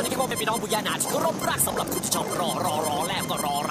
คนนี้คิดว่เป็นพี่น้องบุญญาณาจครบรักสำหรับคุณที่ชอรอรอรอแล้วก็รอ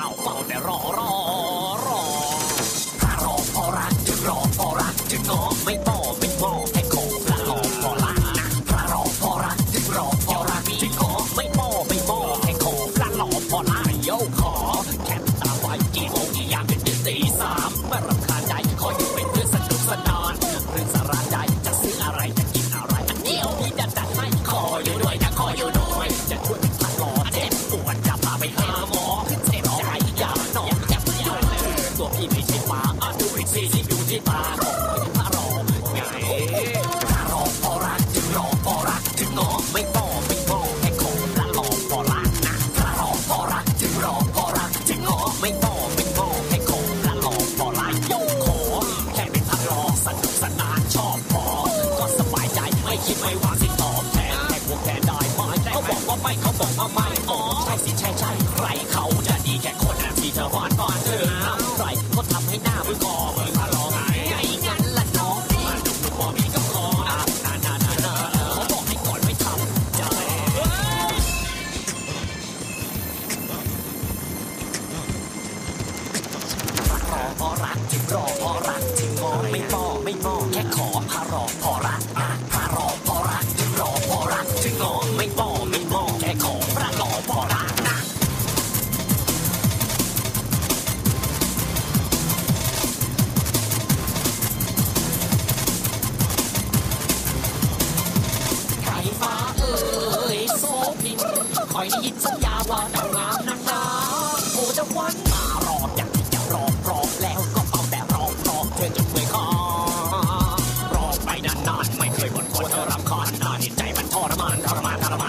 因为我。 อยได้ยินสัญญาว่าเจ้างามนักหนาโอ้จะวันมารออยากที่จะรอรอแล้วก็เอาแต่รอรอเธอจนเมื่อยคอรอไปนานๆไม่เคยบ่นคนเธอรำคาญนานใจมันทรมานทรมานทรมาน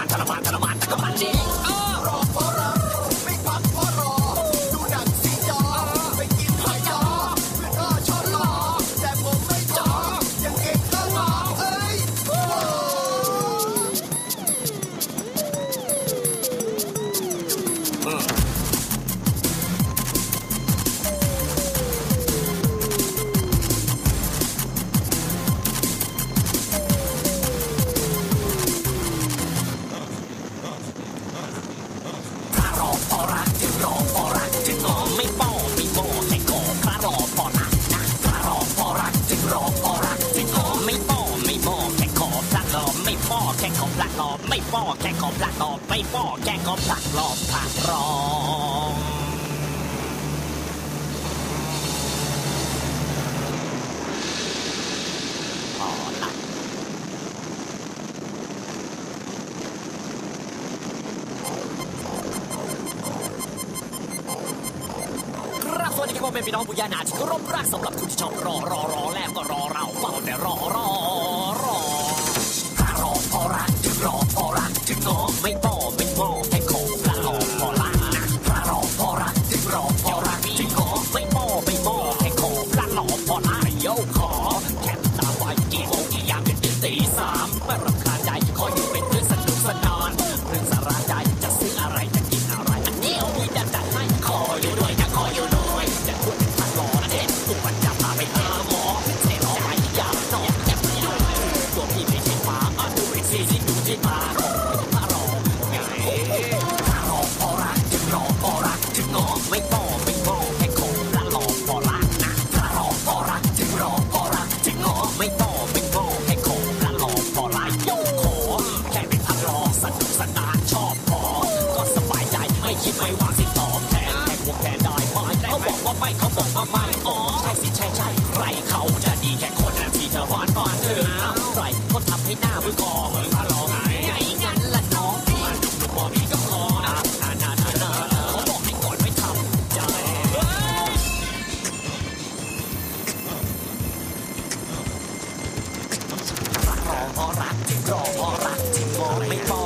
พอรักจึงรอพอรักจึงงอไม่ป้อไม่โมแค่ขอพระรอพอรักนะพระรอพอรักจึงรอพอรักจึงงอไม่ป้อไม่โมแต่ขอพระรอไม่ป้อแค่ขอพระรอไม่ป้อแค่ขอพระรอไม่ป้อแค่ขอพระรอพระรอ พ่อแม่พี่น้องปุญญาณาที่ร่ารรักสำหรับคุณที่ชอบรอรอรอ ที่ดูที่มาถ้ารอไงถ้ารอพอรักจึงรอพอรักจึงงอไม่พอไม่พอแค่คงละรอพอรักนะถ้ารอพอรักจึงรอพอรักจึงงอไม่พอไม่พอแค่คงละรอพอรักโยกขอแค่เป็นพันรอสนุกสนาชอบพอก็สบายใจไม่คิดไม่วางสิตอบแทนแค่วงแทนได้ไหมเขาบอกว่าไม่เขาบอกว่าไม่อ๋อใช่สิใช่ใช่ใครเขาจะดีแค่คนที่จะหวานหวานเธอใครก็ทำให้หน้ามือก่อน attimo, un attimo, mi porto.